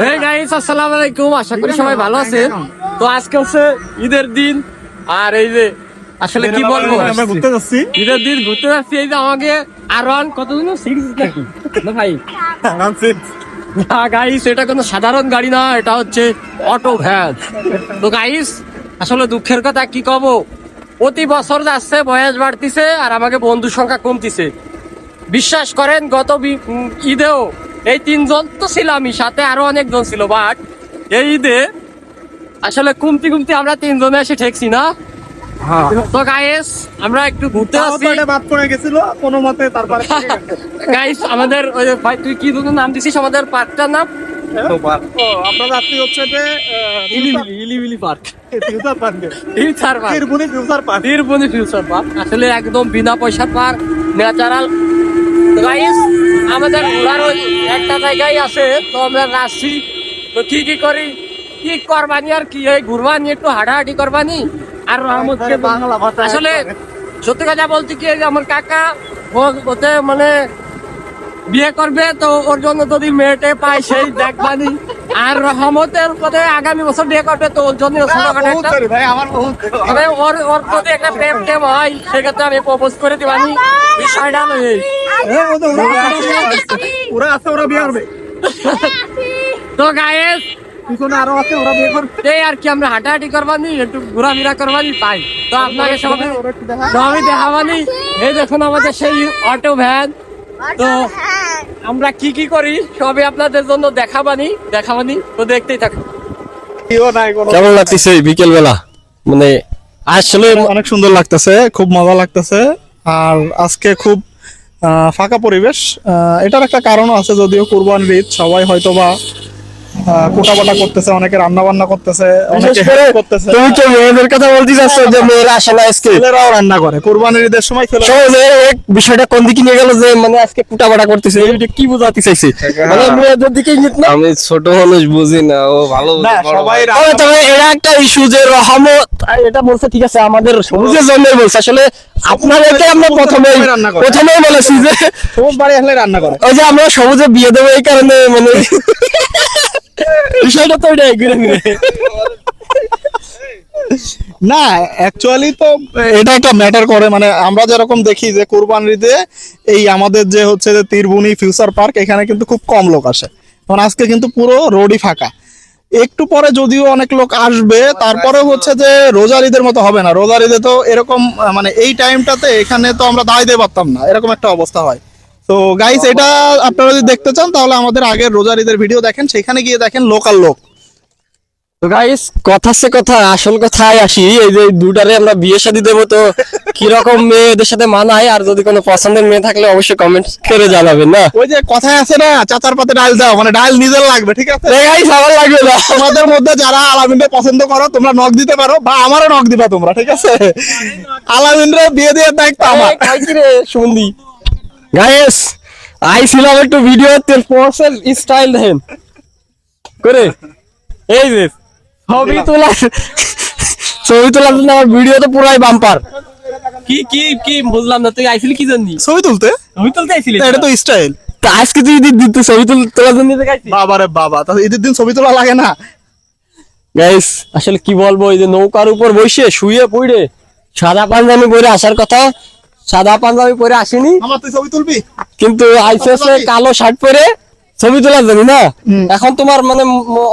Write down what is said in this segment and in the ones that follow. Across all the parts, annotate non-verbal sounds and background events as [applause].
Hey guys আসসালামু আলাইকুম আশা করি সবাই ভালো আছেন। তো আজকে হচ্ছে ঈদের দিন। আর এই যে আসলে কি বলব? আমরা ঘুরতে যাচ্ছি। ঈদের দিন ঘুরতে যাচ্ছি এই যে আমাকে আর ওয়ান কত দিন সিক্স নাকি না ভাই। আরামসে না গাইস এটা কোনো সাধারণ গাড়ি না এটা হচ্ছে অটো ভ্যান তো গাইস আসলে দুঃখের কথা কি কব? প্রতি বছর যাচ্ছে বয়স বাড়তিছে আর আমাকে বন্ধু সংখ্যা কমতিছে। বিশ্বাস করেন গত ঈদেও এই তিনজন তো ছিলামই সাথে আরও অনেকজন ছিল বাট এই ঈদে আসলে কুমতি কুমতি আমরা তিনজনে এসে ঠেকছি না? তো গাইস আমরা একটু ঘুরতে আসছি বাদ পড়ে গেছিল কোনো মতে তারপরে [laughs] গাইস আমাদের ওই ভাই তুই কি দুটো নাম দিছিস? আমাদের পার্কটার নাম? আমরা যাচ্ছি হচ্ছে যে ইলিবিলি ইলিবিলি পার্ক। ফিউচার পার্কে। Future park. তিরবুনি future park. বীরবনি ফিউচার পার্ক। আসলে একদম বিনা পয়সার পার্ক ন্যাচারাল গাইস আমাদের ঘোরার ওই একটা জায়গায় আছে তো আমরা রাশি তো কি কি করি? কি করবানি আর কি? এই ঘুরবানি একটু হাঁটাহাঁটি করবানি। আর রহমতকে বাংলা ভাষা আসলে সত্যি কথা বলতে কি আমার কাকা ওতে মানে বিয়ে করবে তো ওর জন্য যদি মেয়েটে পায় সেই দেখবানি। আর রহমতের পথে আগামী বছর বিয়ে করবে তো ওর জন্য ওর ওর প্রতি একটা প্রেম টেম হয় সেক্ষেত্রে আমি প্রপোজ করে বিষয়টা এ, ও তো ওরা আছে, ওরা বিয়ে করবে। তো গায়েস পিছনে আরও আছে ওরা বিয়ে করবে? এই আর কি আমরা হাঁটাহাঁটি করবানি একটু ঘোরাফেরা করবানি পাই তো আপনাকে সবই দেখাবানি। এই দেখুন আমাদের সেই অটো ভ্যান তো আমরা কি কি করি সবই আপনাদের জন্য দেখাবানি দেখাবানি তো দেখতেই থাকুন। কোনো। কেমন লাগতেছে বিকেল বেলা মানে আসলে অনেক সুন্দর লাগতেছে খুব মজা লাগতেছে। আর আজকে খুব আহ, ফাঁকা পরিবেশ। আহ, এটার একটা কারণও আছে যদিও কুরবান ঈদ সবাই হয়তো বা কোটা বাটা করতেছে অনেকে রান্না বান্না করতেছে অনেকে তুমি কি মেয়েদের কথা বলতে চাচ্ছ যে মেয়েরা আসে না আজকে? ছেলেরাও রান্না করে কুরবানির ঈদের সময় এক বিষয়টা কোন দিকে নিয়ে গেল যে মানে আজকে কুটাবাটা করতেছে? এটা কি বোঝাতে চাইছে? মানে মেয়েদের দিকে ইঙ্গিত না? আমি ছোট মানুষ বুঝি না ও ভালো সবাই ভাই। তবে এটা একটা ইস্যু যে রহমত এটা বলছে ঠিক আছে আমাদের সবুজের জন্য বলছে। আসলে আপনাদেরকে আমরা প্রথমে রান্না করে। প্রথমেই বলেছি যে সবুজ বাড়ি আসলে রান্না করে। ওই যে আমরা সবুজে বিয়ে দেবো এই কারণে মানে বিষয়টা তো এটাই না অ্যাকচুয়ালি তো এটা একটা ম্যাটার করে মানে আমরা যেরকম দেখি যে কুরবানির ঈদে এই আমাদের যে হচ্ছে যে তীরবুনি ফিউচার পার্ক এখানে কিন্তু খুব কম লোক আসে। কারণ আজকে কিন্তু পুরো রোডই ফাঁকা। একটু পরে যদিও অনেক লোক আসবে, তারপরে হচ্ছে যে রোজার ঈদের মতো হবে না। রোজার ঈদে তো এরকম মানে এই টাইমটাতে এখানে তো আমরা দাঁড়াইতে পারতাম না। এরকম একটা অবস্থা হয়। তো গাইস এটা আপনারা যদি দেখতে চান তাহলে আমাদের আগের রোজার ঈদের ভিডিও দেখেন সেখানে গিয়ে দেখেন লোকাল লোক। তো গাইস কথা সে কথা আসল কথায় আসি। এই যে দুটারে আমরা বিয়ে শাদী দেবো তো কীরকম মেয়েদের সাথে মানায় আর যদি কোনো পছন্দের মেয়ে থাকলে অবশ্যই কমেন্ট করে জানাবেন না? ওই যে কথায় আছে না চাচার পাতে ডাল দাও মানে ডাল নিজের লাগবে ঠিক আছে? গাইস আমার লাগবে না। তোমাদের মধ্যে যারা আলামিনকে পছন্দ করো তোমরা নক দিতে পারো বা আমারও নক দিবা তোমরা ঠিক আছে? আলামিনরে বিয়ে দিয়ে দায়িত্ব আমার। এই, কই কি রে শুনলি? গাইস আইছিলাম একটু ভিডিও তেল পোস্টের স্টাইল দেখেন করে। এই যে ছবি তোলা ছবি তোলার জন্য আমার ভিডিও তো পুরাই বাম্পার কি কি কি বুঝলাম না তুই আইছিলি কি জন্য? ছবি তুলতে? আমি তুলতে আইছিলি এটা তো স্টাইল তা আজকে তুই দিদি দিতে ছবি তুল- তোলার জন্য দেখাইছি বাবা রে বাবা তাহলে ঈদের দিন ছবি তোলা লাগে না। গাইস আসলে কি বলব এই যে নৌকার উপর বসে শুয়ে পড়ে সাদা পাঞ্জাবি পরে আসার কথা সাদা পাঞ্জাবি পরে আসেনি। আমার তুই ছবি তুলবি? কিন্তু কালো শার্ট পরে ছবি তোলার জন্য না? এখন তোমার মানে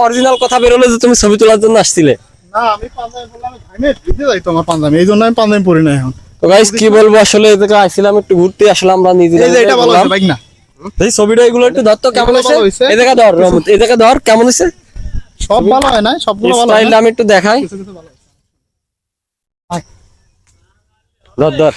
অরিজিনাল কথা বেরোলো যে তুমি ছবি তোলার জন্য আসছিলে। না আমি পাঞ্জাবি বললাম আমি ভিজে যাই তোমার পাঞ্জাবি। এই জন্য আমি পাঞ্জাবি পরি না এখন। তো গাইস কি বলব আসলে এদিকে আইছিলাম একটু ঘুরতে আসলে আমরা নিজে এই যে এটা ভালো হয়েছে বাইক না। এই ছবিটা এগুলো একটু ধর তো কেমন এই জায়গা ধর রহমত। এই জায়গা ধর কেমন হয়েছে? সব ভালো হয় না সবগুলো ভালো হয় আমি একটু দেখাই। ধর ধর।